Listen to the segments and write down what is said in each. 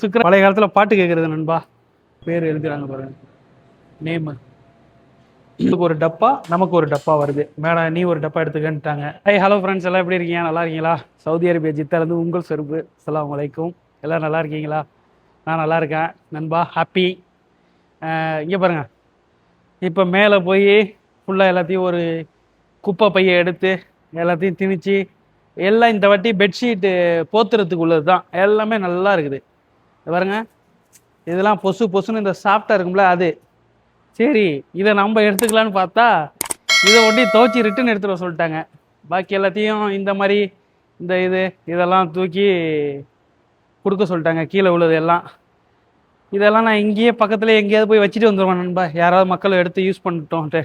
சுக்கர பழைய காலத்தில் பாட்டு கேட்குறது நண்பா. பேர் எழுதுறாங்க பாருங்க. நேமு இதுக்கு ஒரு டப்பா நமக்கு ஒரு டப்பா வருது. மேடம் நீ ஒரு டப்பா எடுத்துக்கன்ட்டாங்க. ஹை ஹலோ ஃப்ரெண்ட்ஸ் எல்லாம் எப்படி இருக்கீங்க? நல்லா இருக்கீங்களா? சவுதி அரேபியா ஜித்தாலேருந்து உங்கள் செருப்பு. அஸ்ஸலாமு வலைக்கும் எல்லாம் நல்லா இருக்கீங்களா? நான் நல்லா இருக்கேன். நண்பா ஹாப்பி இங்கே பாருங்க. இப்போ மேலே போய் ஃபுல்லாக எல்லாத்தையும் ஒரு குப்பை பையை எடுத்து எல்லாத்தையும் திணிச்சு எல்லாம் இந்த வாட்டி பெட்ஷீட்டு போத்துறதுக்கு உள்ளது தான் எல்லாமே நல்லா இருக்குது. பாருங்க. இதெல்லாம் பொசு பொசுன்னு இந்த சாஃப்டாக இருக்கும்ல அது. சரி இதை நம்ம எடுத்துக்கலான்னு பார்த்தா இதை ஒட்டி துவச்சி ரிட்டன் எடுத்துட சொல்லிட்டாங்க. பாக்கி எல்லாத்தையும் இந்த மாதிரி இந்த இது இதெல்லாம் தூக்கி கொடுக்க சொல்லிட்டாங்க. கீழே உள்ளது எல்லாம். இதெல்லாம் நான் இங்கேயே பக்கத்தில் எங்கேயாவது போய் வச்சுட்டு வந்துடுவேன் நண்பா. யாராவது மக்கள் எடுத்து யூஸ் பண்ணிட்டோம்ட்டு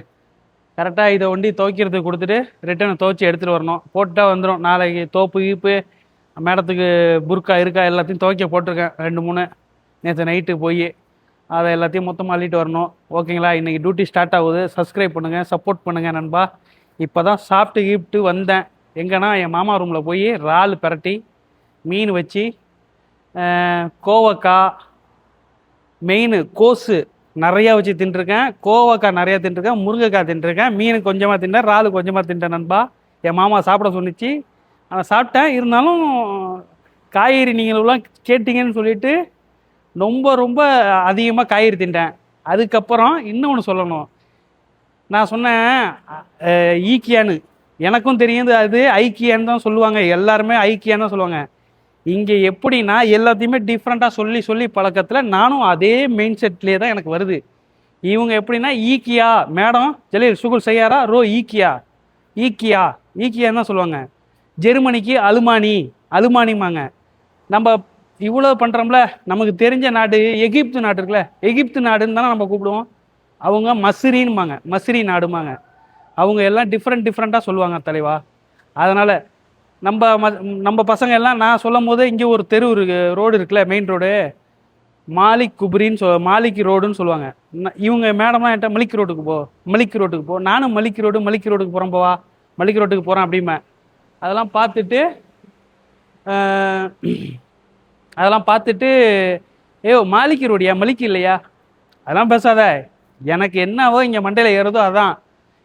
கரெக்டாக இதை ஒண்டி துவைக்கிறதுக்கு கொடுத்துட்டு ரிட்டனை துவைச்சி எடுத்துகிட்டு வரணும். போட்டால் வந்துடும் நாளைக்கு தோப்பு கீப்பு மேடத்துக்கு புர்க்கா இருக்கா எல்லாத்தையும் துவைக்க போட்டிருக்கேன். ரெண்டு மூணு. நேற்று நைட்டு போய் அதை எல்லாத்தையும் மொத்தமாக அள்ளிட்டு வரணும். ஓகேங்களா இன்றைக்கி டியூட்டி ஸ்டார்ட் ஆகுது. சப்ஸ்கிரைப் பண்ணுங்கள் சப்போர்ட் பண்ணுங்கள் நண்பா. இப்போ தான் சாப்பிட்டு கீப்ட்டு வந்தேன். எங்கன்னா என் மாமா ரூமில் போய் இறால் பிரட்டி மீன் வச்சு கோவக்காய் மெயின் கோஸு நிறையா வச்சு தின்றுருக்கேன். கோவக்காய் நிறையா தின்றுருக்கேன். முருங்கைக்காய் தின்றுருக்கேன். மீன் கொஞ்சமாக தின்றேன் இறால் கொஞ்சமாக தின்றேன் நண்பா. என் மாமா சாப்பிட சொன்னிச்சு. நான் சாப்பிட்டேன். இருந்தாலும் காய்கறி நீங்களும் கேட்டிங்கன்னு சொல்லிட்டு ரொம்ப ரொம்ப அதிகமாக காய்கறி தின்ட்டேன். அதுக்கப்புறம் இன்னொன்று சொல்லணும். நான் சொன்னேன் ஈக்கியான்னு. எனக்கும் தெரியுது அது. ஐக்கியான்னு தான் சொல்லுவாங்க. எல்லாருமே ஐக்கியான்னு தான் சொல்லுவாங்க. இங்கே எப்படின்னா எல்லாத்தையுமே டிஃப்ரெண்ட்டாக சொல்லி சொல்லி பழக்கத்தில் நானும் அதே மெயின் செட்லேயே தான் எனக்கு வருது. இவங்க எப்படின்னா ஈக்கியா மேடம் ஜலீல் சுகுல் செய்யாரா ரோ ஈக்கியா. ஈக்கியா ஈக்கியான்னு தான் சொல்லுவாங்க? ஜெர்மனிக்கு அலுமானி அலுமானிமாங்க நம்ம இவ்வளோ பண்ணுறோம்ல நமக்கு தெரிஞ்ச நாடு எகிப்து நாடு இருக்குல்ல எகிப்து நாடுன்னு தானே நம்ம கூப்பிடுவோம். அவங்க மஸ்ரின்பாங்க மசிரி நாடுமாங்க அவங்க எல்லாம் டிஃப்ரெண்ட் டிஃப்ரெண்ட்டாக சொல்லுவாங்க தலைவா. அதனால் நம்ம ம- நம்ம பசங்க எல்லாம் நான் சொல்லும் போது இங்கே ஒரு தெரு இருக்கு ரோடு இருக்குல்ல மெயின் ரோடு. மாலிக் குபரின்னு சொல் மாலிக் ரோடுன்னு சொல்லுவாங்க. இவங்க மேடம்லாம் என்கிட்ட மலிக் ரோட்டுக்கு போ மலிக் ரோட்டுக்கு போ. நானும் மலிக் ரோடு மலிக் ரோட்டுக்கு போகிறேன் போவா. மலிக் ரோட்டுக்கு போகிறேன் அப்படிம்பேன் அதெல்லாம் பார்த்துட்டு அதெல்லாம் பார்த்துட்டு ஏ மாலிக் ரோடியா? மலிக் இல்லையா? அதெல்லாம் பேசாத. எனக்கு என்னவோ இங்கே மண்டையில் ஏறுதோ அதான்.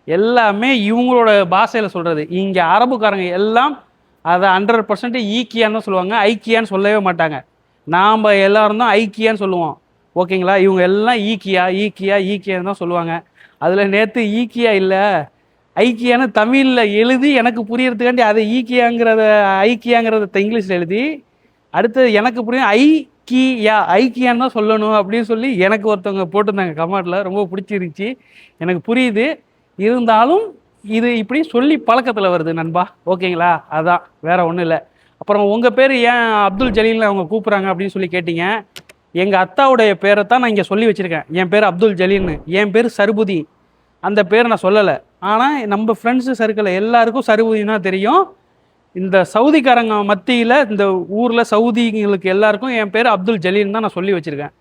எல்லாமே இவங்களோட பாஷையில் சொல்கிறது இங்கே அரபுக்காரங்க எல்லாம் அதை ஹண்ட்ரட் பர்சன்ட் ஈக்கியான்னு தான் சொல்லுவாங்க. ஐக்கியான்னு சொல்லவே மாட்டாங்க. நாம் எல்லோரும் தான் ஐக்கியான்னு சொல்லுவோம். ஓகேங்களா? இவங்க எல்லாம் ஈக்கியா ஈக்கியா ஈக்கியான்னு தான் சொல்லுவாங்க. அதில் நேற்று ஈக்கியா இல்லை ஐக்கியான்னு தமிழில் எழுதி எனக்கு புரியறதுக்காண்டி அதை ஈக்கியாங்கிறத ஐக்கியாங்கிறத இங்கிலீஷில் எழுதி அடுத்தது எனக்கு புரியும் ஐக்கியா ஐக்கியான்னு தான் சொல்லணும் அப்படின்னு சொல்லி எனக்கு ஒருத்தவங்க போட்டிருந்தாங்க கமெண்ட்டில் ரொம்ப பிடிச்சிருந்துச்சி. எனக்கு புரியுது. இருந்தாலும் இது இப்படி சொல்லி பழக்கத்தில் வருது நண்பா. ஓகேங்களா? அதான். வேற ஒன்றும் இல்லை. அப்புறம் உங்கள் பேர் ஏன் அப்துல் ஜலீல்னு அவங்க கூப்பிட்றாங்க அப்படின்னு சொல்லி கேட்டீங்க. எங்கள் அத்தாவுடைய பேரை தான் நான் இங்கே சொல்லி வச்சுருக்கேன். என் பேர் அப்துல் ஜலீல்னு. என் பேர் சர்புதி அந்த பேர் நான் சொல்லலை. ஆனால் நம்ம ஃப்ரெண்ட்ஸு சர்க்கிளில் எல்லாருக்கும் சருபுதினா தெரியும். இந்த சவுதிக்காரங்க மத்தியில் இந்த ஊரில் சவுதிங்களுக்கு எல்லாருக்கும் என் பேர் அப்துல் ஜலீல்னு தான் நான் சொல்லி வச்சுருக்கேன்.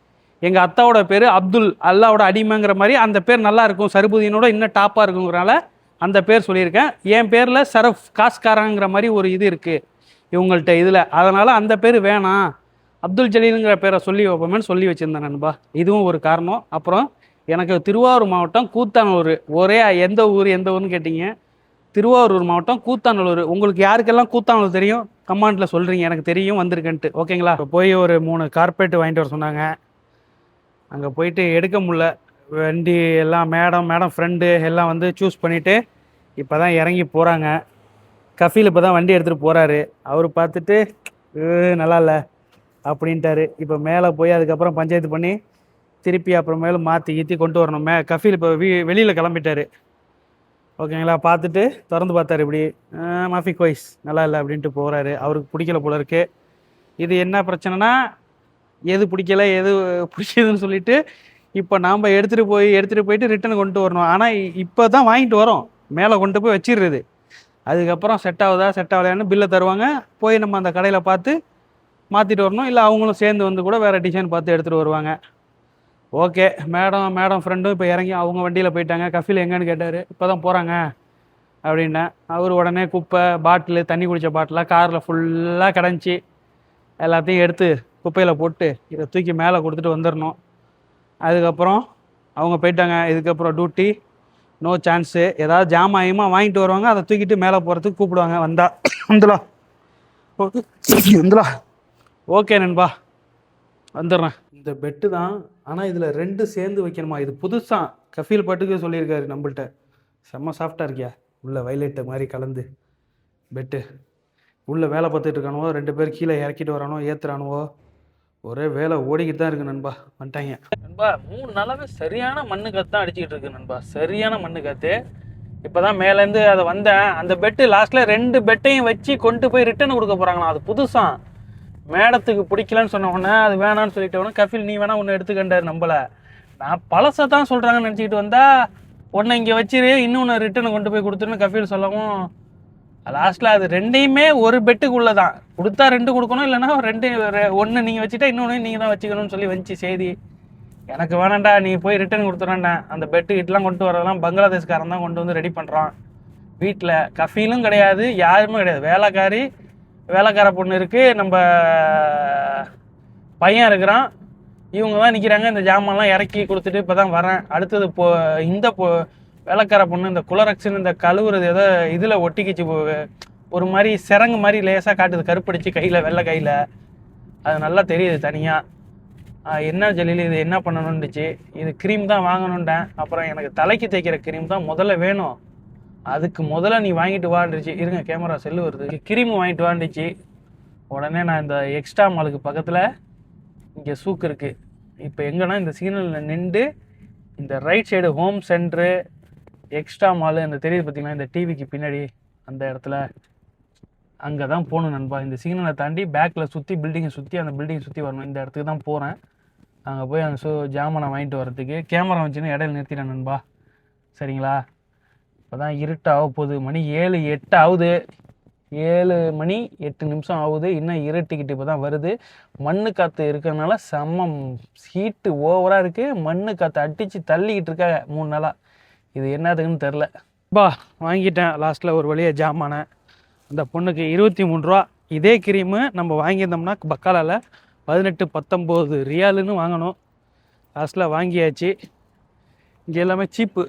எங்கள் அத்தாவோட பேர் அப்துல் அல்லாவோட அடிமைங்கிற மாதிரி அந்த பேர் நல்லா இருக்கும். இன்னும் டாப்பாக இருக்குங்கிறனால அந்த பேர் சொல்லியிருக்கேன். என் பேரில் சரஃப் காஸ்காரங்கிற மாதிரி ஒரு இது இருக்குது இவங்கள்ட்ட இதில். அதனால் அந்த பேர் வேணாம். அப்துல் ஜலீலுங்கிற பேரை சொல்லி வைப்போமேன்னு சொல்லி வச்சுருந்தேன் நண்பா. இதுவும் ஒரு காரணம். அப்புறம் எனக்கு திருவாரூர் மாவட்டம் கூத்தானூர் ஒரே எந்த ஊர் எந்த ஊர்னு கேட்டிங்க. திருவாரூர் மாவட்டம் கூத்தானூர் உங்களுக்கு யாருக்கெல்லாம் கூத்தானூர் தெரியும்? கமாண்டில் சொல்கிறீங்க எனக்கு தெரியும் வந்திருக்கேன்ட்டு. ஓகேங்களா? இப்போ போய் ஒரு மூணு கார்பெட் வாங்கிட்டு வர சொன்னாங்க. அங்கே போயிட்டு எடுக்க முடில வண்டி எல்லாம் மேடம் மேடம் ஃப்ரெண்டு எல்லாம் வந்து சூஸ் பண்ணிவிட்டு இப்போ தான் இறங்கி போகிறாங்க கஃபீல் இப்போ தான் வண்டி எடுத்துகிட்டு போகிறாரு அவர் பார்த்துட்டு நல்லா இல்லை அப்படின்ட்டாரு. இப்போ மேலே போய் அதுக்கப்புறம் பஞ்சாயத்து பண்ணி திருப்பி அப்புறமேலும் மாற்றி ஈற்றி கொண்டு வரணும். மே கஃபீல் இப்போ வீ வெளியில் கிளம்பிட்டாரு. ஓகேங்களா? பார்த்துட்டு திறந்து பார்த்தாரு இப்படி. மாஃபி கோய்ஸ் நல்லா இல்லை அப்படின்ட்டு போகிறாரு அவருக்கு பிடிக்கல போல இருக்கு. இது என்ன பிரச்சனைனா எது பிடிக்கல எது பிடிச்சதுன்னு சொல்லிட்டு இப்போ நாம் எடுத்துகிட்டு போய் எடுத்துகிட்டு போயிட்டு ரிட்டன் கொண்டு வரணும். ஆனால் இப்போ தான் வாங்கிட்டு வரோம். மேலே கொண்டு போய் வச்சிடுறது. அதுக்கப்புறம் செட் ஆகுதா செட் ஆகலையான்னு பில்லை தருவாங்க. போய் நம்ம அந்த கடையில் பார்த்து மாற்றிட்டு வரணும். இல்லை அவங்களும் சேர்ந்து வந்து கூட வேறு டிசைன் பார்த்து எடுத்துகிட்டு வருவாங்க. ஓகே மேடம் மேடம் ஃப்ரெண்டும் இப்போ இறங்கி அவங்க வண்டியில் போயிட்டாங்க. கஃபில் எங்கன்னு கேட்டார். இப்போ தான் போகிறாங்க அப்படின்னேன் அவர் உடனே குப்பை பாட்டிலு தண்ணி குடித்த பாட்டிலாக காரில் ஃபுல்லாக கடைஞ்சி எல்லாத்தையும் எடுத்து குப்பையில் போட்டு இதை தூக்கி மேலே கொடுத்துட்டு வந்துடணும். அதுக்கப்புறம் அவங்க போயிட்டாங்க. இதுக்கப்புறம் டியூட்டி நோ சான்ஸு ஏதாவது ஜாமாயமா வாங்கிட்டு வருவாங்க. அதை தூக்கிட்டு மேலே போகிறதுக்கு கூப்பிடுவாங்க. வந்தா. வந்துடா. வந்துடா. ஓகே நண்பா. வந்துடுறேன். இந்த பெட்டு தான். ஆனால் இதில் ரெண்டு சேர்ந்து வைக்கணுமா? இது புதுசாக கஃபீல் பட்டுக்கு சொல்லியிருக்காரு நம்மள்ட்ட. செம்ம சாஃப்டாக இருக்கியா? உள்ள வயலட்டு மாதிரி கலந்து. பெட்டு உள்ளே வேலை பார்த்துட்டு இருக்கானுவோ? ரெண்டு பேர் கீழே இறக்கிட்டு வரானோ ஏற்றுறானுவோ ஒரே வேலை ஓடிக்கிட்டு தான் இருக்கு நண்பா வந்துட்டாங்க. நண்பா மூணு நாளாவே சரியான மண்ணு காத்து தான் அடிச்சுக்கிட்டு இருக்கு நண்பா சரியான மண்ணு காத்து. இப்போதான் மேலேருந்து அதை வந்தேன். அந்த பெட்டு லாஸ்ட்டில் ரெண்டு பெட்டையும் வச்சு கொண்டு போய் ரிட்டர்ன் கொடுக்க போகிறாங்களாம் அது புதுசாக மேடத்துக்கு பிடிக்கலன்னு சொன்ன உடனே அது வேணான்னு சொல்லிட்ட உடனே கஃபில் நீ வேணா ஒன்று எடுத்துக்கண்டாரு நம்மள நான் பழசை தான் சொல்கிறாங்கன்னு நினச்சிக்கிட்டு வந்தா ஒன்றை இங்கே வச்சிரு இன்னொன்று ரிட்டர்ன் கொண்டு போய் கொடுத்துருன்னு கஃபீல் சொல்லவும் லாஸ்ட்டில் அது ரெண்டையுமே ஒரு பெட்டுக்குள்ளே தான் கொடுத்தா ரெண்டு கொடுக்கணும் இல்லைன்னா ரெண்டு ஒன்று நீங்கள் வச்சுட்டா இன்னொன்று நீங்கள் தான் வச்சுக்கணும்னு சொல்லி வந்துச்சு செய்தி. எனக்கு வேணாண்டா நீ போய் ரிட்டர்ன் கொடுத்துறான்டா. அந்த பெட்டு கிட்டலாம் கொண்டு வரதெல்லாம் பங்களாதேஷ்காரன் தான் கொண்டு வந்து ரெடி பண்ணுறான் வீட்டில் கஃபீலும் கிடையாது யாருமே கிடையாது. வேலைக்காரி வேலைக்கார பொண்ணு இருக்குது நம்ம பையன் இருக்கிறான். இவங்க தான் நிற்கிறாங்க இந்த ஜாமான்லாம் இறக்கி கொடுத்துட்டு இப்போ தான் வரேன். அடுத்தது போ இந்த பொ வேலைக்கார பொண்ணு இந்த குலரக்ஷன் இந்த கழுவுறது ஏதோ இதில் ஒட்டிக்கிச்சு போ- ஒரு மாதிரி சிறங்கு மாதிரி லேசாக காட்டுது கருப்படிச்சு கையில் வெள்ளை கையில். அது நல்லா தெரியுது தனியாக என்ன ஜெல்லியில் இது என்ன பண்ணணும்னுச்சு. இது க்ரீம் தான் வாங்கணுன்ட்டேன் அப்புறம் எனக்கு தலைக்கு தேய்க்கிற க்ரீம் தான் முதல்ல வேணும். அதுக்கு முதல்ல நீ வாங்கிட்டு வாண்டுச்சு இருங்க கேமரா செல்லு வருது. க்ரீம் வாங்கிட்டு வாண்டுச்சு உடனே நான் இந்த எக்ஸ்ட்ரா மாலுக்கு பக்கத்தில் இங்கே சூக்கு இருக்குது இப்போ எங்கன்னா இந்த சிக்னலில் நின்று இந்த right side home centre extra mall இந்த தெரியுது பார்த்தீங்கன்னா இந்த டிவிக்கு பின்னாடி அந்த இடத்துல. அங்கே தான் போகணும் நண்பா. இந்த சிக்னலை தாண்டி பேக்கில் சுற்றி பில்டிங்கை சுற்றி அந்த பில்டிங்கை சுற்றி வரணும். இந்த இடத்துக்கு தான் போகிறேன் அங்கே போய் அந்த ஷோ ஜாமானை வாங்கிட்டு வரதுக்கு கேமரா வச்சுன்னு இடையில நிறுத்திட்டேன் நண்பா. சரிங்களா? இப்போ தான் இருட்டாக போகுது. மணி ஏழு எட்டு ஆகுது. ஏழு மணி எட்டு நிமிஷம் ஆகுது. இன்னும் இருட்டிக்கிட்டு இப்போ தான் வருது. மண்ணு காற்று இருக்கிறதுனால செம்ம ஹீட்டு ஓவராக இருக்குது மண்ணு காற்று அடித்து தள்ளிக்கிட்டு இருக்காங்க மூணு நாளாக இது என்னதுக்குன்னு தெரில. பா வாங்கிட்டேன். லாஸ்ட்டில் ஒரு வழியாக ஜாமானை அந்த பொண்ணுக்கு இருபத்தி மூணு ரூபா. இதே க்ரீமு நம்ம வாங்கியிருந்தோம்னா பக்காலால் பதினெட்டு பத்தொம்போது ரியாலுன்னு வாங்கணும். லாஸ்ட்டில் வாங்கியாச்சு. இங்கே எல்லாமே சீப்பு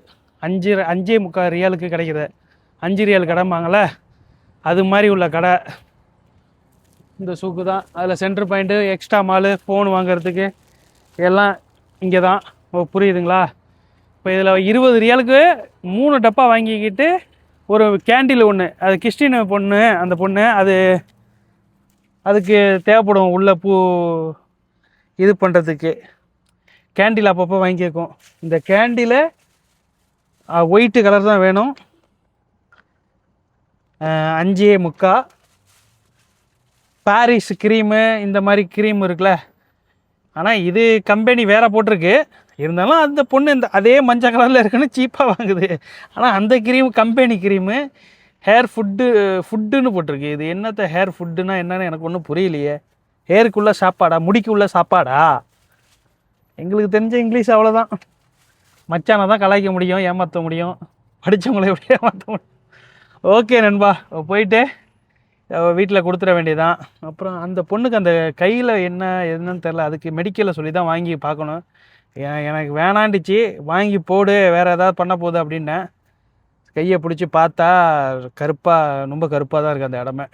அஞ்சு அஞ்சே முக்கால் ரியாலுக்கு கிடைக்கிது. அஞ்சு ரியால் கடைம்பாங்கள அது மாதிரி உள்ள கடை. இந்த சூக்கு தான். அதில் centre point extra mall phone வாங்குறதுக்கு எல்லாம் இங்கே தான் ஓ புரியுதுங்களா? இப்போ இதில் இருபது ரியாலுக்கு மூணு டப்பா வாங்கிக்கிட்டு ஒரு கேண்டில் ஒன்று அது கிறிஸ்டின் பொண்ணு அந்த பொண்ணு அது அதுக்கு தேவைப்படும் உள்ள பூ இது பண்ணுறதுக்கு. கேண்டில் அப்பப்போ வாங்கியிருக்கோம். இந்த கேண்டில் ஒயிட்டு கலர் தான் வேணும். அஞ்சு அஞ்சே முக்கா. பாரிஸ் க்ரீமு இந்த மாதிரி க்ரீம் இருக்குல்ல. ஆனால் இது கம்பெனி வேறு போட்டிருக்கு. இருந்தாலும் அந்த பொண்ணு இந்த அதே மஞ்சள் கலரில் இருக்குன்னு சீப்பாக வாங்குது. ஆனால் அந்த cream company cream hair food food போட்டிருக்கு. இது என்னத்த ஹேர் ஃபுட்டுனா என்னன்னு எனக்கு ஒன்றும் புரியலையே. ஹேருக்குள்ளே சாப்பாடா? முடிக்குள்ள சாப்பாடா? எங்களுக்கு தெரிஞ்ச இங்கிலீஷ் அவ்வளோதான் மச்சானை தான் கலாய்க்க முடியும் ஏமாற்ற முடியும். படித்தவங்களை எப்படி ஏமாற்ற முடியும்? ஓகே நண்பா. போயிட்டு வீட்டில் கொடுத்துட வேண்டியதான் அப்புறம் அந்த பொண்ணுக்கு அந்த கையில் என்ன என்னன்னு தெரில அதுக்கு மெடிக்கலில் சொல்லி தான் வாங்கி பார்க்கணும். எனக்கு வேணாண்டுச்சு வாங்கி போடு. வேறு ஏதாவது பண்ண போகுது அப்படின்னேன் கையை பிடிச்சி பார்த்தா கருப்பாக ரொம்ப கருப்பாக தான் இருக்குது அந்த இடமே.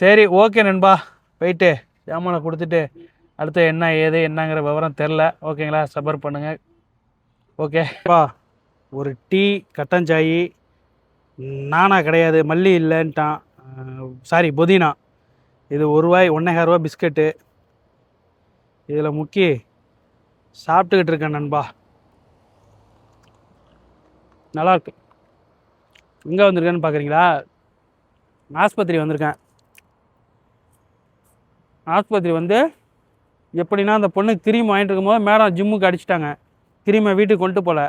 சரி ஓகே நண்பா. போயிட்டு ஜாமானை கொடுத்துட்டு அடுத்து என்ன ஏது என்னங்கிற விவரம் தெரில. ஓகேங்களா? சபர் பண்ணுங்கள் ஓகே. பா ஒரு டீ கட்டஞ்சாயி நானா கிடையாது. மல்லி இல்லைன்ட்டான். சாரி புதினா. இது ஒரு ரூபாய் ஒன்றே ரூபா பிஸ்கட்டு. இதில் முக்கி சாப்பிட்டுக்கிட்டு இருக்கேன் நண்பா. நல்லாயிருக்கு எங்கே வந்திருக்கேன்னு பார்க்குறீங்களா ஆஸ்பத்திரி வந்திருக்கேன். ஆஸ்பத்திரி வந்து எப்படின்னா அந்த பொண்ணுக்கு கிரீம் வாங்கிட்டு இருக்கும்போது மேடம் ஜிம்முக்கு அடிச்சிட்டாங்க. கிரீமை வீட்டுக்கு கொண்டு போகல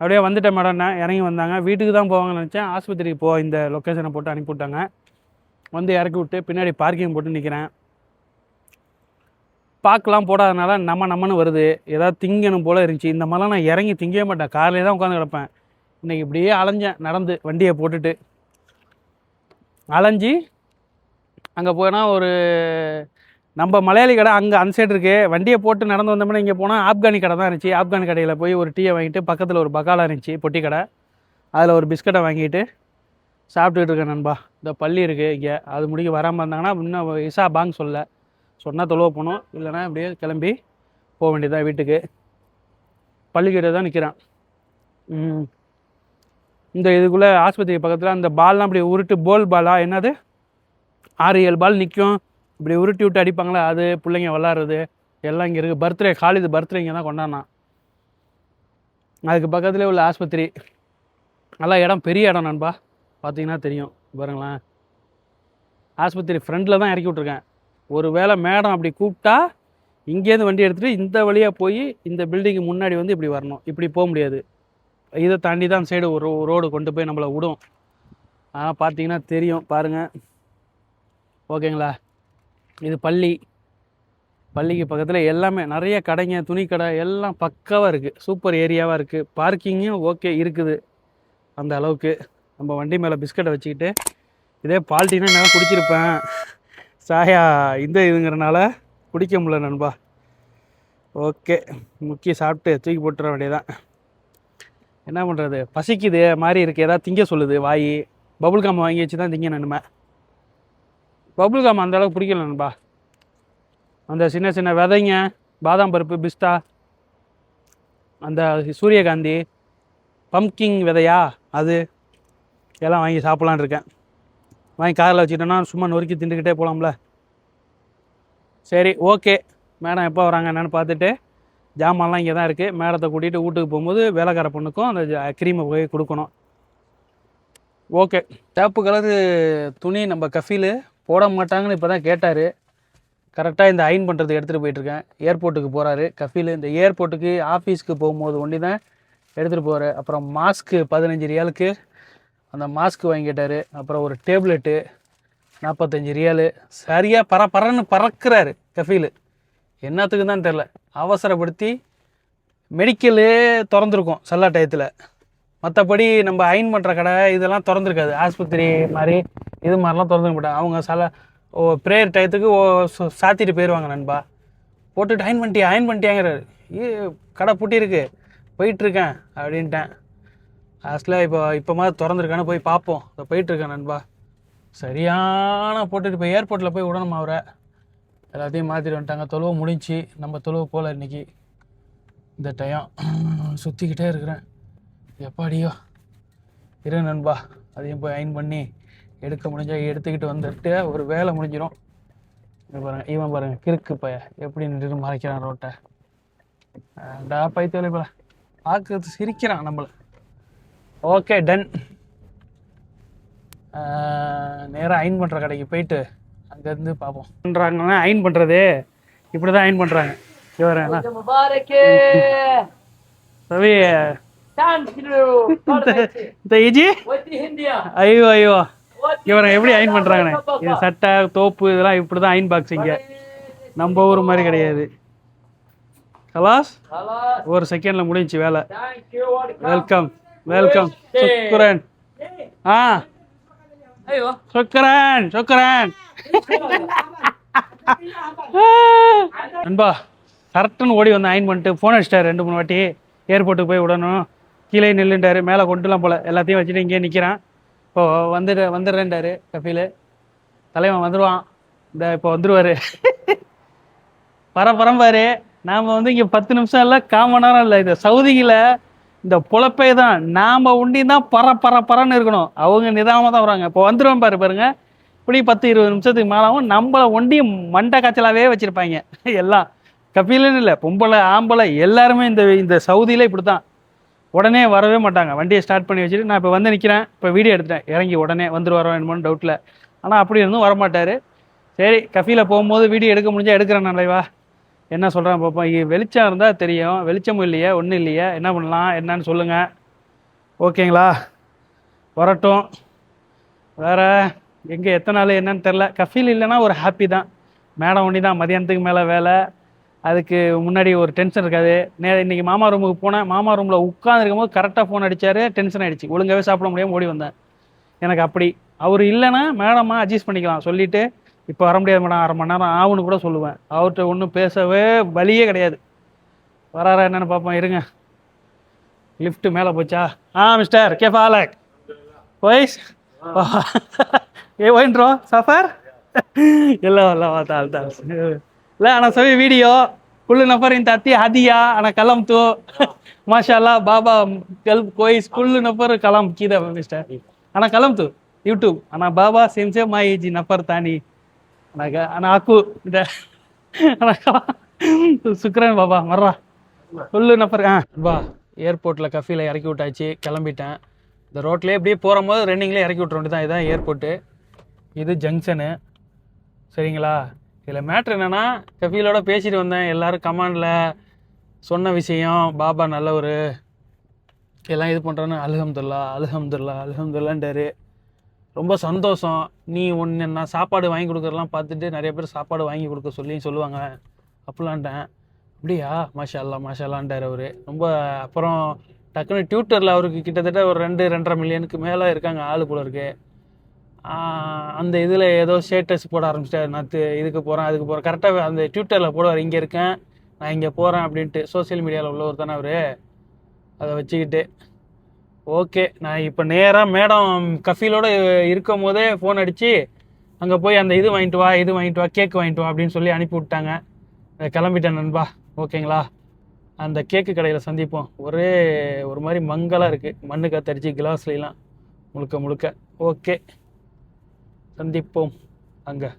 அப்படியே வந்துட்டேன் மேடம்னா இறங்கி வந்தாங்க. வீட்டுக்கு தான் போவாங்கன்னு நினச்சேன். ஆஸ்பத்திரிக்கு போ இந்த லொக்கேஷனை போட்டு அனுப்பிவிட்டாங்க. வந்து இறக்கி விட்டு பின்னாடி பார்க்கிங் போட்டு நிற்கிறேன் பார்க்கலாம் போடாதனால நம்ம நம்மன்னு வருது. ஏதாவது திங்கணும் போல் இருந்துச்சு. இந்த மாதிரிலாம் நான் இறங்கி திங்கவே மாட்டேன். கார்லேயே தான் உட்காந்து கிடப்பேன். இன்னைக்கு இப்படியே அலைஞ்சேன். நடந்து வண்டியை போட்டுட்டு. அலைஞ்சி அங்கே போனால் ஒரு நம்ம மலையாளி கடை அங்கே அந்த சைடு இருக்குது வண்டியை போட்டு நடந்து வந்தோம்னா இங்கே போனால் ஆப்கானி கடை தான் இருந்துச்சு. ஆப்கானி கடையில் போய் ஒரு டீயை வாங்கிட்டு பக்கத்தில் ஒரு பக்காலா இருந்துச்சு பொட்டி கடை. அதில் ஒரு பிஸ்கட்டை வாங்கிட்டு சாப்பிட்டுக்கிட்டு இருக்கேன் நண்பா. இந்த பள்ளி இருக்குது இங்கே. அது முடிக்க வராமல் இருந்தாங்கன்னா இன்னும் இசா பாங் சொல்ல. சொன்னால் தொழுவ போகணும். இல்லைன்னா அப்படியே கிளம்பி போக வேண்டியதாக வீட்டுக்கு. பள்ளிக்கிட்ட தான் நிற்கிறான் ம். இந்த இதுக்குள்ளே ஆஸ்பத்திரி பக்கத்தில் அந்த பால்லாம் அப்படி உருட்டு போல் பாலா என்னது? ஆறு ஏழு பால் நிற்கும் இப்படி உருட்டி விட்டு அடிப்பாங்களே அது பிள்ளைங்க விளாட்றது. எல்லாம் இங்கே இருக்குது பர்த்டே காலேஜ் பர்த்டே இங்கே தான் கொண்டாடினான் அதுக்கு பக்கத்துலேயே உள்ள ஆஸ்பத்திரி. நல்லா இடம் பெரிய இடம் நண்பா. பார்த்தீங்கன்னா தெரியும். பாருங்களேன். ஆஸ்பத்திரி ஃப்ரண்டில் தான் இறக்கி விட்ருக்கேன் ஒரு வேளை மேடம் அப்படி கூப்பிட்டா இங்கேருந்து வண்டி எடுத்துகிட்டு இந்த வழியாக போய் இந்த பில்டிங்கு முன்னாடி வந்து இப்படி வரணும். இப்படி போக முடியாது. இதை தாண்டி தான் சைடு ஒரு ரோடு கொண்டு போய் நம்மளை விடும். ஆனால் பார்த்தீங்கன்னா தெரியும். பாருங்கள் ஓகேங்களா? இது பள்ளி. பள்ளிக்கு பக்கத்தில் எல்லாமே நிறைய கடைங்க துணி கடை எல்லாம் பக்காவாக இருக்குது சூப்பர் ஏரியாவாக இருக்குது பார்க்கிங்கும் ஓகே இருக்குது. அந்த அளவுக்கு. நம்ம வண்டி மேலே பிஸ்கட்டை வச்சுக்கிட்டு இதே பால்ட்டினா நான் குடிச்சிருப்பேன். சாயா இந்த இதுங்கிறனால குடிக்க முடியல நண்பா. ஓகே முக்கிய சாப்பிட்டு தூக்கி போட்டுற வேண்டியதான் என்ன பண்ணுறது பசிக்குது மாதிரி இருக்குது ஏதாவது திங்க சொல்லுது வாய். பபுள் காம் வாங்கி வச்சு தான் திங்க நண்பா பபுள் காம் அந்த அளவுக்கு பிடிக்கல நண்பா. அந்த சின்ன சின்ன விதைங்க பாதாம் பருப்பு பிஸ்தா அந்த சூரியகாந்தி பம்கிங் விதையா அது எல்லாம் வாங்கி சாப்பிட்லான் இருக்கேன். வாங்கி காரில் வச்சுக்கிட்டோன்னா சும்மா நொறுக்கி திண்டுக்கிட்டே போகலாம்ல சரி ஓகே. மேடம் எப்போ வராங்க என்னென்னு பார்த்துட்டு ஜாமான்லாம் இங்கே தான் இருக்குது மேடத்தை கூட்டிகிட்டு வீட்டுக்கு போகும்போது வேலைக்கார பொண்ணுக்கும் அந்த க்ரீமை போய் கொடுக்கணும். ஓகே. டேப்பு கலரு துணி நம்ம கஃபீல் போட மாட்டாங்கன்னு இப்போ தான் கேட்டார். கரெக்டாக இந்த அயன் பண்ணுறது எடுத்துகிட்டு போயிட்டுருக்கேன். ஏர்போர்ட்டுக்கு போகிறாரு கஃபீல். இந்த ஏர்போர்ட்டுக்கு ஆஃபீஸ்க்கு போகும்போது ஒண்டி தான் எடுத்துகிட்டு போகிறார் அப்புறம் மாஸ்க்கு பதினஞ்சு ரியாலுக்கு அந்த மாஸ்க் வாங்கிட்டார். அப்புறம் ஒரு டேப்லெட்டு நாற்பத்தஞ்சு ரியாலு சரியாக பர பரன்னு பறக்கிறாரு கஃபீலு என்னத்துக்கு தான் தெரில அவசரப்படுத்தி மெடிக்கலு திறந்துருக்கும் சல்லா டயத்தில் மற்றபடி நம்ம அயன் பண்ணுற கடை இதெல்லாம் திறந்துருக்காது. ஆஸ்பத்திரி மாதிரி இது மாதிரிலாம் திறந்துக்க மாட்டாங்க. அவங்க சல ஓ ப்ரேயர் டயத்துக்கு ஓ சாத்திட்டு போயிடுவாங்க நண்பா. போட்டுட்டு அயன் பண்ணிட்டியா? அயன் பண்ணிட்டியாங்கிறாரு. ஏ கடை பூட்டியிருக்கு. போயிட்டுருக்கேன் அப்படின்ட்டேன். ஆக்சுவலாக இப்போ இப்போ மாதிரி திறந்துருக்கான்னு போய் பார்ப்போம். இப்போ போயிட்டுருக்கேன் நண்பா. சரியான போட்டுட்டு இப்போ ஏர்போர்ட்டில் போய் விடணும் அவரை? எல்லாத்தையும் மாற்றிட்டு வந்துட்டாங்க. தொழுவு முடிஞ்சு நம்ம தொழுவு போகல இன்னைக்கு. இந்த டயம் சுற்றிக்கிட்டே இருக்கிறேன். எப்பாடியோ. இரு நண்பா அதையும் போய் அயன் பண்ணி எடுக்க முடிஞ்சால் எடுத்துக்கிட்டு வந்துட்டு ஒரு வேலை முடிஞ்சிடும் இங்க பாருங்க இவன் பாருங்க கிறுக்கு பைய எப்படி நின்று மறைக்கிறான் ரோட்டை. டா பைத்தோலை போல. பார்க்கறது சிரிக்கிறான் நம்மளை. ஓகே டன் நேராக அயன் பண்ணுற கடைக்கு போயிட்டு அங்கேருந்து பார்ப்போம் பண்ணுறாங்கன்னா அயன் பண்ணுறது இப்படி தான் அயன் பண்ணுறாங்க ரவி ஐயோ ஐயோ. இவரை எப்படி அயன் பண்ணுறாங்கண்ணே சட்டை தோப்பு இதெல்லாம் இப்படி தான் அயன் பாக்ஸ் இங்கே நம்ம ஊர் மாதிரி கிடையாது. கலாஸ் ஒரு செகண்டில் முடிஞ்சு வேலை. வெல்கம் वेलकम शुक्रन हाँ शुक्रन शुक्रन நண்பா கரெக்டுன்னு ஓடி வந்து அயன் பண்ணிட்டு ஃபோன் அடிச்சிட்டாரு ரெண்டு மூணு வாட்டி. ஏர்போர்ட்டுக்கு போய் விடணும். கீழே நில்லுண்டாரு மேலே கொண்டுலாம் போல. எல்லாத்தையும் வச்சுட்டு இங்கேயே நிற்கிறான் இப்போ வந்துடு வந்துடுறேன்டாரு கபில். தலைவன் வந்துடுவான் இந்த இப்போ வந்துடுவார் பரபரம் பாரு நாம் வந்து இங்கே பத்து நிமிஷம் இல்லை கால் நேரம் இல்லை. இந்த சவுதியில் இந்த பொழப்பே தான். நாம் உண்டி தான் பற பற பறன்னு இருக்கணும். அவங்க நிதானமாக தான் வராங்க. இப்போ வந்துடுவோம் பாரு பாருங்க. இப்படி பத்து இருபது நிமிஷத்துக்கு மேலாவும் நம்மளை ஒண்டி மண்டை காய்ச்சலாகவே வச்சுருப்பாங்க. எல்லாம். கபிலன்னு இல்லை பொம்பளை ஆம்பளை எல்லாருமே இந்த இந்த சவுதியில் இப்படி தான் உடனே வரவே மாட்டாங்க. வண்டியை ஸ்டார்ட் பண்ணி வச்சுட்டு நான் இப்போ வந்து நிற்கிறேன் இப்போ வீடியோ எடுத்துட்டேன். இறங்கி உடனே வந்துருவாரோ என்னமோன்னு டவுட்டில் ஆனால் அப்படி இருந்தும் வரமாட்டார். சரி கஃபீல போகும்போது வீடியோ எடுக்க முடிஞ்சால் எடுக்கிறேன் நல்லவா என்ன சொல்கிறான் பார்ப்போம் வெளிச்சம் இருந்தால் தெரியும். வெளிச்சமும் இல்லையே ஒன்றும் இல்லையே. என்ன பண்ணலாம்? என்னன்னு சொல்லுங்கள் ஓகேங்களா? வரட்டும். வேற எங்கே எத்தனை நாள் என்னன்னு தெரில கஃபீல் இல்லைன்னா ஒரு ஹாப்பி தான். மேடம் ஒண்டி தான் மதியானத்துக்கு மேலே வேலை. அதுக்கு முன்னாடி ஒரு டென்ஷன் இருக்காது. நே இன்றைக்கி மாமா ரூமுக்கு போனேன். மாமா ரூமில் உட்காந்துருக்கும் போது கரெக்டாக ஃபோன் அடித்தார் டென்ஷன் ஆகிடுச்சு ஒழுங்காகவே சாப்பிட முடியாமல் ஓடி வந்தேன். எனக்கு அப்படி. அவர் இல்லைன்னா மேடமாக அட்ஜஸ்ட் பண்ணிக்கலாம். சொல்லிவிட்டு இப்போ வர முடியாது மேடம் அரை மணி நேரம் ஆகும்னு கூட சொல்லுவேன். அவர்கிட்ட ஒன்றும் பேசவே வழியே கிடையாது. வராரா என்னென்னு பார்ப்போம் இருங்க. லிஃப்ட்டு மேலே போச்சா? ஆ மிஸ்டர் கே ஃபாலக் ஒய்ஸ் ஏ ஒயின்றோம் சஃபர். இல்லை இல்லை தால் தால் இல்லை ஆனால் சவி வீடியோ குள்ளு நஃபரின் தத்தி அதியா ஆனால் கலாம் தூ. மாஷாலா பாபா கல் கோயிஸ் குள்ளு நஃபர் கலாம் கீதா மிஸ்டர் ஆனால் கலாம் தூ யூடியூப் ஆனால் பாபா சிம்சே மாயிஜி நப்பர் தானி. నాకు నాకు சுக்ரன் பாபா மர்றா சொல்லு நப்பர் ஆ பா ஏர்போர்ட்டில் கஃபியில் இறக்கி விட்டாச்சு கிளம்பிட்டேன். இந்த ரோட்லேயே இப்படியே போகும்போது ரெண்டிங்லேயே இறக்கி விட்ற வேண்டியதான் இதுதான் ஏர்போர்ட்டு இது ஜங்ஷனு சரிங்களா? இதில் மேட்ரு என்னென்னா கஃபீலோட பேசிட்டு வந்தேன். எல்லோரும் கமாண்டில் சொன்ன விஷயம் பாபா நல்லவர். எல்லாம் இது பண்ணுறோன்னு அலகம்துல்லா அலகம்துல்லா அலகம்துல்லான்டாரு ரொம்ப சந்தோஷம். நீ ஒன்று நான் சாப்பாடு வாங்கி கொடுக்குறதெல்லாம் பார்த்துட்டு நிறைய பேர் சாப்பாடு வாங்கி கொடுக்க சொல்லி சொல்லுவாங்க. அப்படிலான்ட்டேன். அப்படியா? மாஷா அல்லா அவர். ரொம்ப அப்புறம் டக்குன்னு ட்விட்டரில் அவருக்கு கிட்டத்தட்ட ஒரு ரெண்டு ரெண்டரை மில்லியனுக்கு மேலே இருக்காங்க ஆள் போல இருக்கு. அந்த இதில் ஏதோ ஸ்டேட்டஸ் போட ஆரம்பிச்சிட்டாரு. நான் இதுக்கு போகிறேன் அதுக்கு போகிறேன் கரெக்டாக அந்த ட்விட்டரில் போடுவார் இங்கே இருக்கேன் நான் இங்கே போகிறேன் அப்படின்ட்டு சோஷியல் மீடியாவில் உள்ளவர் தானே அவர். அதை வச்சுக்கிட்டு ஓகே நான் இப்போ நேராக மேடம் கஃபீலோட இருக்கும் போதே ஃபோன் அடித்து அங்கே போய் அந்த இது வாங்கிட்டு வா இது வாங்கிட்டு வா கேக் வாங்கிட்டு வா அப்படின்னு சொல்லி அனுப்பி விட்டாங்க. கிளம்பிட்டேன் நண்பா. ஓகேங்களா? அந்த கேக்கு கடையில் சந்திப்போம். ஒரே ஒரு மாதிரி மங்கலாக இருக்குது மண்ணு கத்தரிச்சு கிளாஸ்லாம் முழுக்க முழுக்க. ஓகே. சந்திப்போம். அங்கே.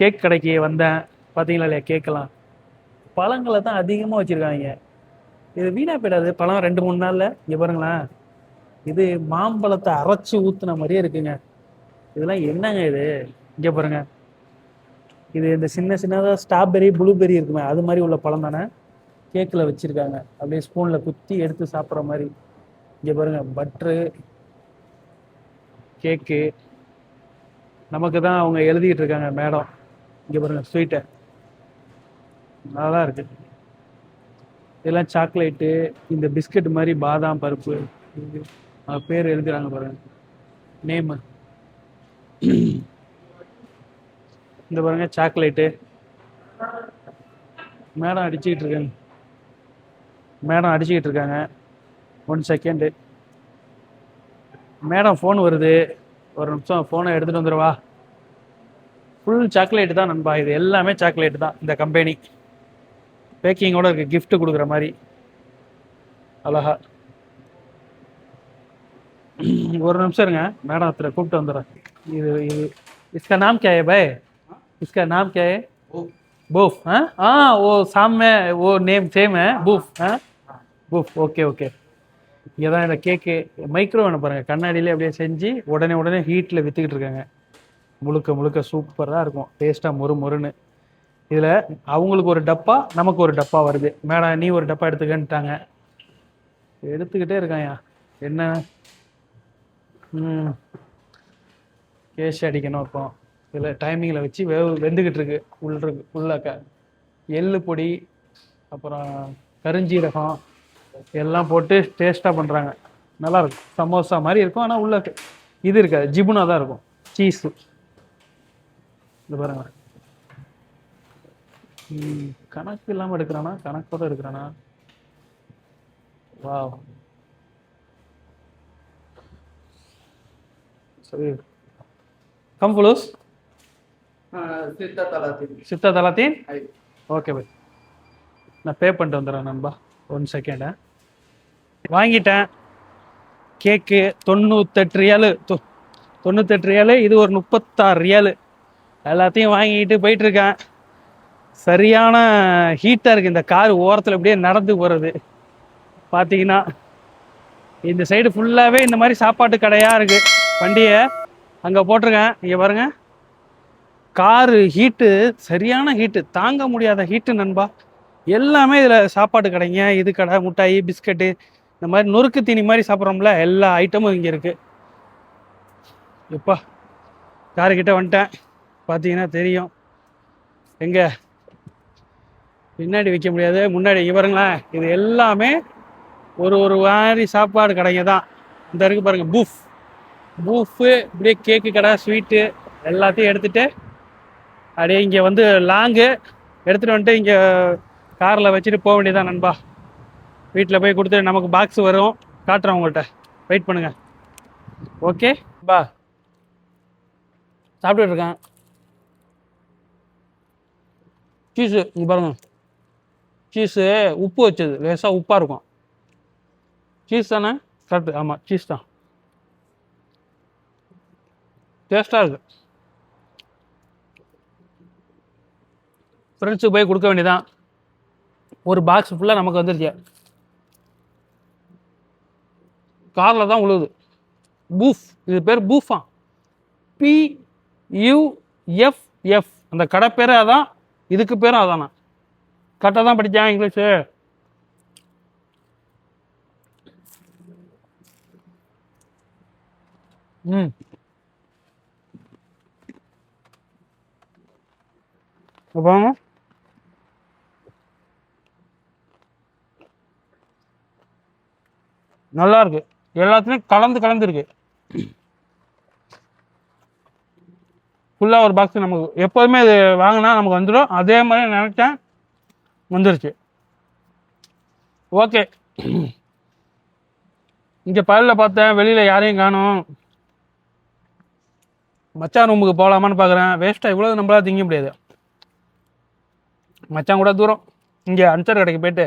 கேக் கடைக்கு வந்தேன். பார்த்தீங்களா இல்லையா கேக்கெல்லாம் பழங்களை தான் அதிகமாக வச்சுருக்காங்க. இது வீணா போயிடாது. பழம் ரெண்டு மூணு நாளில். இங்கே பாருங்களேன். இது மாம்பழத்தை அரைச்சி ஊற்றுன மாதிரியே இருக்குங்க. இதெல்லாம் என்னங்க இது? இங்கே பாருங்க. இது இந்த சின்ன சின்னதாக ஸ்ட்ராபெரி ப்ளூபெரி இருக்குமே அது மாதிரி உள்ள பழம் தானே? கேக்கில் வச்சுருக்காங்க. அப்படியே ஸ்பூனில் குத்தி எடுத்து சாப்பிட்ற மாதிரி. இங்கே பாருங்க பட்ரு கேக்கு நமக்கு தான் அவங்க எழுதிக்கிட்டு இருக்காங்க மேடம் இங்கே பாருங்க ஸ்வீட்டை நல்லா இருக்குது இதெல்லாம் சாக்லேட்டு இந்த பிஸ்கட் மாதிரி பாதாம் பருப்பு இது பேர் எழுதுறாங்க பாருங்க. நேமு. இந்த பாருங்க சாக்லேட்டு. மேடம் அடிச்சுக்கிட்டு இருக்காங்க. மேடம் அடிச்சுக்கிட்டு இருக்காங்க. ஒன் செகண்டு மேடம் ஃபோன் வருது. ஒரு நிமிஷம் ஃபோனை எடுத்துகிட்டு வந்துடுவா ஃபுல் சாக்லேட்டு தான் நண்பா. இது எல்லாமே சாக்லேட்டு தான். இந்த கம்பெனி பேக்கிங்கோட இருக்கு gift கொடுக்குற மாதிரி அழகா ஒரு நிமிஷம் இருங்க மேடம் ஒருத்தரை கூப்பிட்டு வந்துடுறேன் இது இது इसका नाम क्या है भाई इसका नाम क्या है बूफ हाँ हाँ वो शाम में वो नेम सेम है बूफ हाँ बूफ ஓகே ஓகே இங்கே தான் இந்த கேக்கு மைக்ரோவனை பாருங்கள் கண்ணாடியிலே அப்படியே செஞ்சு உடனே உடனே ஹீட்டில் விற்றுக்கிட்டு இருக்காங்க முழுக்க முழுக்க சூப்பராக இருக்கும் டேஸ்ட்டாக மொறு மொறுன்னு இதில் அவங்களுக்கு ஒரு டப்பா நமக்கு ஒரு டப்பா வருது. மேடம் நீ ஒரு டப்பா எடுத்துக்கன்ட்டாங்க. எடுத்துக்கிட்டே இருக்காயா என்ன? ம். கேஷ் அடிக்கணும் இப்போ. இதில் டைமிங்கில் வச்சு வே வெந்துக்கிட்டு இருக்கு. உள்ளிருக்கு உள்ளக்க எள்ளு பொடி அப்புறம் கருஞ்சீரகம் எல்லாம் போட்டு டேஸ்ட்டாக பண்ணுறாங்க நல்லா இருக்கும் சமோசா மாதிரி இருக்கும் ஆனால் உள்ள இது இருக்காது. ஜிபுனா தான் இருக்கும். சீஸு இது பாருங்கள் கணக்கு இல்லாமல் எடுக்கிறானா? கணக்கோட எடுக்கிறானா? வா சரி. கம் ஃபுலோஸ் சித்தா தலாத்தீன். சித்தா ஓகே பை நான் பே பண்ணிட்டு வந்துடுறேன் நண்பா. ஒன் செகண்டு வாங்கிட்டேன். கேக்கு தொண்ணூத்தெட்டு ரியாலு. தொ தொண்ணூத்தெட்டு ரியாலு இது ஒரு முப்பத்தாறு ரியாலு. எல்லாத்தையும் வாங்கிட்டு போயிட்டுருக்கேன் சரியான ஹீட்டாக இருக்குது இந்த கார் ஓரத்தில் அப்படியே நடந்து போகிறது பார்த்தீங்கன்னா இந்த சைடு ஃபுல்லாகவே இந்த மாதிரி சாப்பாட்டு கடையாக இருக்குது வண்டியை அங்கே போட்டிருக்கேன். இங்கே பாருங்கள் காரு ஹீட்டு சரியான ஹீட்டு தாங்க முடியாத ஹீட்டு நண்பா. எல்லாமே இதில் சாப்பாட்டு கடைங்க இது கடை முட்டாய் பிஸ்கட்டு இந்த மாதிரி நொறுக்கு தீனி மாதிரி சாப்பிட்றோம்ல எல்லா ஐட்டமும் இங்கே இருக்குது எப்பா காருக்கிட்ட வந்துட்டேன்? பார்த்தீங்கன்னா தெரியும். எங்கே? பின்னாடி வைக்க முடியாது முன்னாடி இங்கே பாருங்களேன் இது எல்லாமே ஒரு ஒரு மாதிரி சாப்பாடு கடைங்க தான் இந்த இருக்கு பாருங்கள் பூஃப் பூஃபு இப்படியே கேக்கு கடை ஸ்வீட்டு எல்லாத்தையும் எடுத்துகிட்டு அப்படியே இங்கே வந்து லாங்கு எடுத்துகிட்டு வந்துட்டு இங்கே காரில் வச்சுட்டு போக வேண்டியதான் நண்பா. வீட்டில் போய் கொடுத்து நமக்கு பாக்ஸ் வரும். காட்டுறேன் உங்கள்கிட்ட வெயிட் பண்ணுங்க. ஓகே பா சாப்பிட்டுட்டு இருக்கேன். சீஸு இங்கே பாருங்கள் சீஸு உப்பு வச்சது லேசாக உப்பாக இருக்கும். சீஸ் தானே? கரெக்டு. ஆமாம் சீஸ் தான். டேஸ்ட்டாக இருக்குது ஃப்ரெண்ட்ஸுக்கு போய் கொடுக்க வேண்டியதான் ஒரு பாக்ஸ் ஃபுல்லாக நமக்கு வந்துருச்சு. காரில் தான் உழுவுது. பூஃப். இது பேர் பூஃபா. பி யூஎஃப்எஃப் அந்த கடை பேரே அதான் இதுக்கு பேரும் அதானா? கரெக்டாக தான் படித்தேன் இங்கிலீஷு. ம். அப்போ நல்லா இருக்கு. எல்லாத்துலேயும் கலந்து கலந்து இருக்கு. ஃபுல்லாக ஒரு பாக்ஸ் நமக்கு எப்போதுமே இது வாங்கினா நமக்கு வந்துடும் அதே மாதிரி நினச்சேன் வந்துருச்சு. ஓகே. இங்கே பகலில் பார்த்தேன் வெளியில் யாரையும் காணும். மச்சான் ரூமுக்கு போகலாமான்னு பார்க்குறேன் வேஸ்ட்டாக இவ்வளோ நம்மளால் திங்க முடியாது. மச்சான் கூட தூரம். இங்கே அன்சர் கடைக்கு போயிட்டு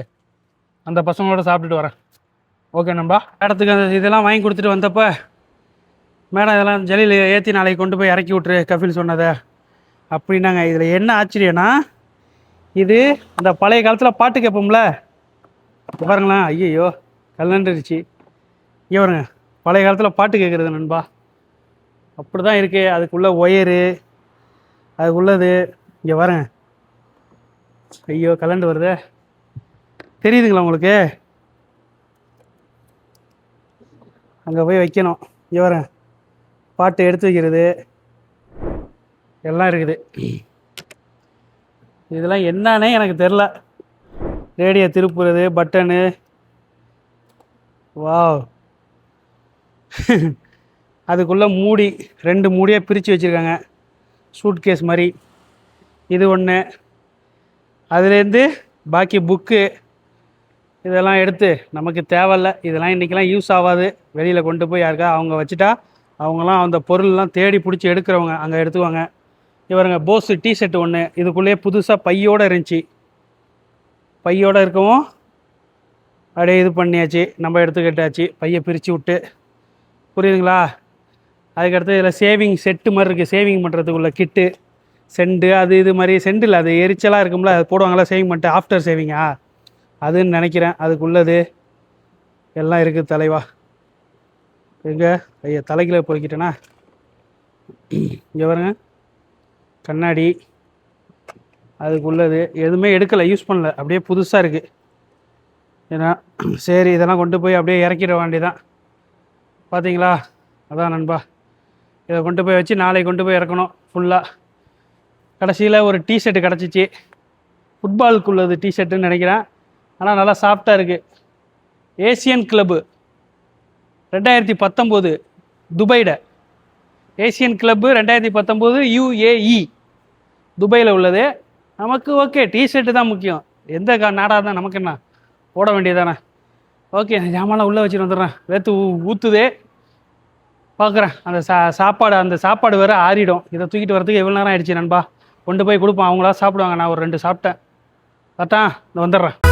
அந்த பசங்களோட சாப்பிட்டுட்டு வரேன். ஓகே நம்பா இடத்துக்கு அந்த இதெல்லாம் வாங்கி கொடுத்துட்டு வந்தப்போ மேடம் இதெல்லாம் ஜலியில் ஏற்றி நாளைக்கு கொண்டு போய் இறக்கி விட்ரு கஃபில் சொன்னதை. அப்படின்னாங்க. இதில் என்ன ஆச்சரியன்னா இது அந்த பழைய காலத்தில் பாட்டு கேட்போம்ல பாருங்களேன். ஐயையோ கல்லண்டுருச்சு இங்கே வருங்க பழைய காலத்தில் பாட்டு கேட்குறது நண்பா. அப்படி தான் இருக்கு. அதுக்குள்ள ஒயரு அதுக்குள்ளது. இங்கே வரேன் ஐயோ கலண்டு வருதே. தெரியுதுங்களா உங்களுக்கு? அங்கே போய் வைக்கணும். இங்கே வரேன் பாட்டு எடுத்து வைக்கிறது. எல்லாம் இருக்குது. இதெல்லாம் என்னன்னே எனக்கு தெரில ரேடியோ திருப்புறது பட்டனு. வாவ். அதுக்குள்ளே மூடி ரெண்டு மூடியாக பிரித்து வச்சுருக்காங்க. சூட் கேஸ் மாதிரி. இது ஒன்று அதுலேருந்து பாக்கி புக்கு. இதெல்லாம் எடுத்து நமக்கு தேவையில்ல. இதெல்லாம் இன்றைக்கெலாம் யூஸ் ஆகாது. வெளியில் கொண்டு போய் யாருக்கா அவங்க வச்சுட்டா அவங்களாம் அந்த பொருள்லாம் தேடி பிடிச்சி எடுக்கிறவங்க அங்கே எடுத்துக்குவாங்க. இவருங்க போஸ் டிஷர்ட் ஒன்று இதுக்குள்ளேயே புதுசாக பையோடு இருந்துச்சு. பையோடு இருக்கவும் அப்படியே இது பண்ணியாச்சு. நம்ம எடுத்துக்கிட்டாச்சு. பையை பிரித்து விட்டு. புரியுதுங்களா? அதுக்கடுத்து இதில் சேவிங் செட்டு மாதிரி இருக்குது சேவிங் பண்ணுறதுக்குள்ள கிட்டு செண்டு அது இது மாதிரி செண்டு இல்லை அது எரிச்சலாக இருக்கும்ல அது போடுவாங்களா சேவிங் பண்ணிட்டு ஆஃப்டர் சேவிங்கா அதுன்னு நினைக்கிறேன். அதுக்குள்ளது எல்லாம் இருக்குது தலைவா. எங்கே? ஐயா தலைக்கில் பொறுக்கிட்டேனா இங்கே பாருங்க. கண்ணாடி அதுக்குள்ளது எதுவுமே எடுக்கலை யூஸ் பண்ணல. அப்படியே புதுசாக இருக்குது ஏன்னா சரி இதெல்லாம் கொண்டு போய் அப்படியே இறக்கிட வேண்டிதான் பார்த்தீங்களா அதான் நண்பா. இதை கொண்டு போய் வச்சு நாளைக்கு கொண்டு போய் இறக்கணும் ஃபுல்லாக கடைசியில் ஒரு டிஷர்ட்டு கிடச்சிச்சு. ஃபுட்பாலுக்குள்ளது டிஷர்ட்டுன்னு நினைக்கிறேன். ஆனால் நல்லா சாஃப்டாக இருக்குது ஏசியன் கிளப்பு ரெண்டாயிரத்தி பத்தொம்போது துபைட ஏசியன் கிளப்பு ரெண்டாயிரத்தி பத்தொம்போது யுஏஇ துபையில் உள்ளது. நமக்கு ஓகே டிஷர்ட்டு தான் முக்கியம். எந்த கா நாடாக இருந்தால் நமக்கு என்ன? போட வேண்டியதானே ஓகே நான் ஜாமான்லாம் உள்ளே வச்சுட்டு வந்துடுறேன். வேத்து ஊற்றுது பார்க்குறேன் அந்த சா சாப்பாடு அந்த சாப்பாடு வேறு ஆறிடும். இதை தூக்கிட்டு வரதுக்கு எவ்வளோ நேரம் ஆயிடுச்சு நண்பா? கொண்டு போய் கொடுப்போம். அவங்களா சாப்பிடுவாங்க. நான் ஒரு ரெண்டு சாப்பிட்டேன். பார்த்தா இந்த வந்துடுறேன்.